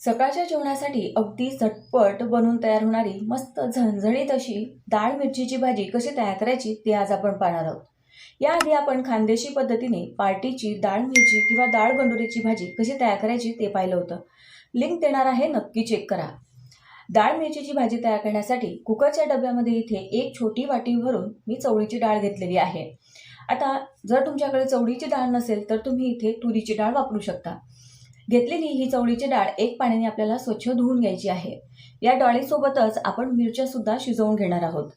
सकाळच्या जेवणासाठी अगदी झटपट बनवून तयार होणारी मस्त झणझणीत अशी डाळ मिरचीची भाजी कशी तयार करायची ते आज आपण पाहणार आहोत. याआधी आपण खानदेशी पद्धतीने पार्टीची डाळ मिरची किंवा डाळ गंडोरीची भाजी कशी तयार करायची ते पाहिलं होतं. लिंक देणार आहे नक्की चेक करा. डाळ मिरचीची भाजी तयार करण्यासाठी कुकरच्या डब्यामध्ये इथे एक छोटी वाटी भरून मी चवळीची डाळ घेतलेली आहे. आता जर तुमच्याकडे चवळीची डाळ नसेल तर तुम्ही इथे तुरीची डाळ वापरू शकता. घेतलेली ही चवळीची डाळ एक पाण्याने आपल्याला स्वच्छ धुवून घ्यायची आहे. या डाळीसोबतच आपण मिरच्या सुद्धा शिजवून घेणार आहोत.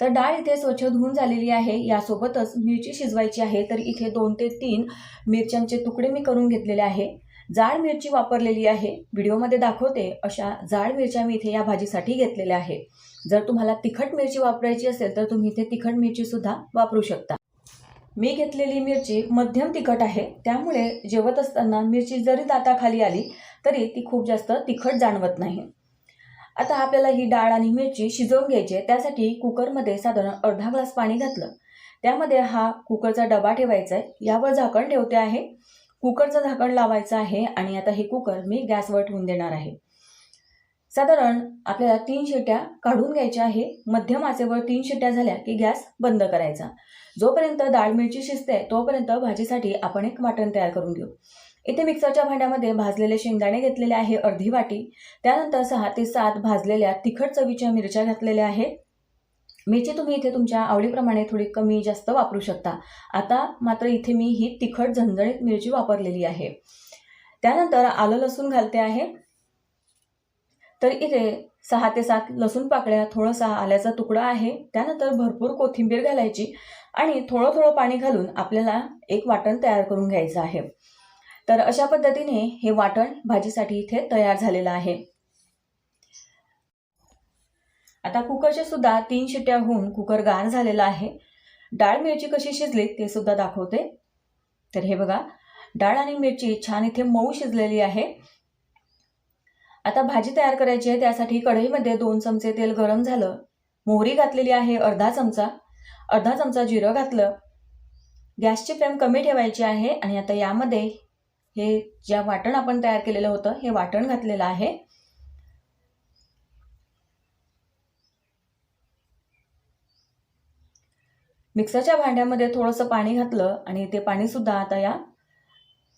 तर डाळ इथे स्वच्छ धुवून झालेली आहे. यासोबतच मिरची शिजवायची आहे. तर इथे दोन ते तीन मिरच्यांचे तुकडे मी करून घेतलेले आहे. जाड मिरची वापरलेली आहे. व्हिडिओमध्ये दाखवते अशा जाड मिरच्या मी इथे या भाजीसाठी घेतलेल्या आहे. जर तुम्हाला तिखट मिरची वापरायची असेल तर तुम्ही इथे तिखट मिरची सुद्धा वापरू शकता. मी घेतलेली मिरची मध्यम तिखट आहे. त्यामुळे जेवत असताना मिरची जरी दाताखाली आली तरी ती खूप जास्त तिखट जाणवत नाही. आता आपल्याला ही डाळ आणि मिरची शिजवून घ्यायची आहे. त्यासाठी कुकरमध्ये साधारण अर्धा ग्लास पाणी घातलं. त्यामध्ये हा कुकरचा डबा ठेवायचा आहे. यावर झाकण ठेवते आहे. कुकरचं झाकण लावायचं आहे आणि आता हे कुकर मी गॅसवर ठेवून देणार आहे. साधारण आपल्याला तीन शिट्या काढून घ्यायच्या आहे. मध्यम आचेवर तीन शिट्या झाल्या की गॅस बंद करायचा. जोपर्यंत डाळ मिरची शिजते तोपर्यंत भाजीसाठी आपण एक वाटण तयार करून घेऊ. इथे मिक्सरच्या भांड्यामध्ये भाजलेले शेंगदाणे घेतलेले आहे अर्धी वाटी. त्यानंतर सहा ते सात भाजलेल्या तिखट चवीच्या मिरच्या घातलेल्या आहे मिरची तुम्ही इथे तुमच्या आवडीप्रमाणे थोडी कमी जास्त वापरू शकता. आता मात्र इथे मी ही तिखट झणझणीत मिरची वापरलेली आहे. त्यानंतर आलं लसूण घालते आहे. तर इथे सहा ते सात लसूण पाकळ्या थोडासा आल्याचा तुकडा आहे. त्यानंतर भरपूर कोथिंबीर घालायची आणि थोडं थोडं पाणी घालून आपल्याला एक वाटण तयार करून घ्यायचं आहे. तर अशा पद्धतीने हे वाटण भाजीसाठी इथे तयार झालेलं आहे. आता कुकरच्या सुद्धा तीन शिट्ट्या होऊन कुकर गार झालेला आहे. डाळ मिरची कशी शिजली ते सुद्धा दाखवते. तर हे बघा डाळ आणि मिरची छान इथे मऊ शिजलेली आहे. आता भाजी तयार करायची आहे त्यासाठी कढईमध्ये दोन चमचे तेल गरम झालं. मोहरी घातलेली आहे अर्धा चमचा. अर्धा चमचा जिरं घातलं. गॅसची फ्लेम कमी ठेवायची आहे आणि आता यामध्ये हे ज्या वाटण आपण तयार केलेलं होतं हे वाटण घातलेलं आहे. मिक्सरच्या भांड्यामध्ये थोडंसं पाणी घातलं आणि ते पाणीसुद्धा आता या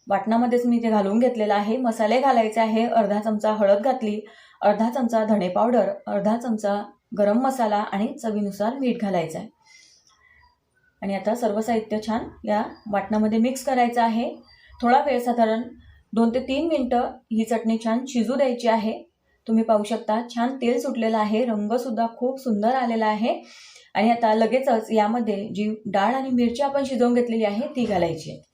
वाटणामध्येच मी ते घालून घेतलेलं आहे. मसाले घालायचे आहे. अर्धा चमचा हळद घातली. अर्धा चमचा धणे पावडर. अर्धा चमचा गरम मसाला आणि चवीनुसार मीठ घालायचं आहे. आणि आता सर्व साहित्य छान या वाटणामध्ये मिक्स करायचं आहे. थोडा वेळ साधारण दोन ते तीन मिनटं ही चटणी छान शिजू द्यायची आहे. तुम्ही पाहू शकता छान तेल सुटलेलं आहे. रंगसुद्धा खूप सुंदर आलेला आहे. आणि आता लगेचच यामध्ये जी डाळ आणि मिरची आपण शिजवून घेतलेली आहे ती घालायची आहे.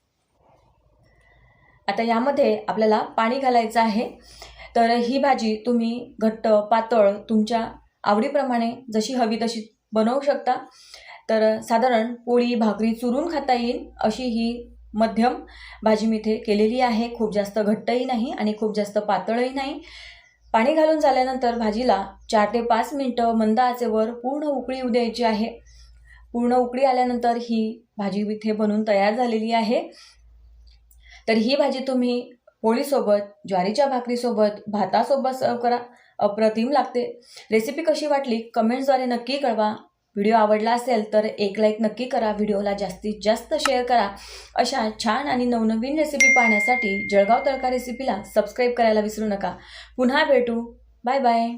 आता यामध्ये आपल्याला पाणी घालायचं आहे. तर ही भाजी तुम्ही घट्ट पातळ तुमच्या आवडीप्रमाणे जशी हवी तशी बनवू शकता. तर साधारण पोळी भाकरी चुरून खाता येईल अशी ही मध्यम भाजी मी इथे केलेली आहे. खूप जास्त घट्टही नाही आणि खूप जास्त पातळही नाही. पाणी घालून झाल्यानंतर भाजीला चार ते पाच मिनटं मंद आचेवर पूर्ण उकळी येऊ द्यायची आहे. पूर्ण उकळी आल्यानंतर ही भाजी इथे बनून तयार झालेली आहे. तर ही भाजी तुम्ही पोळीसोबत ज्वारीच्या भाकरीसोबत भातासोबत सर्व करा. अप्रतिम लागते. रेसिपी कशी वाटली? कमेंट्सद्वारे नक्की कळवा. व्हिडिओ आवडला असेल तर एक लाईक नक्की करा. व्हिडिओला जास्तीत जास्त शेअर करा. अशा छान आणि नवनवीन रेसिपी पाहण्यासाठी जळगाव तडका रेसिपीला सबस्क्राईब करायला विसरू नका. पुन्हा भेटू. Bye bye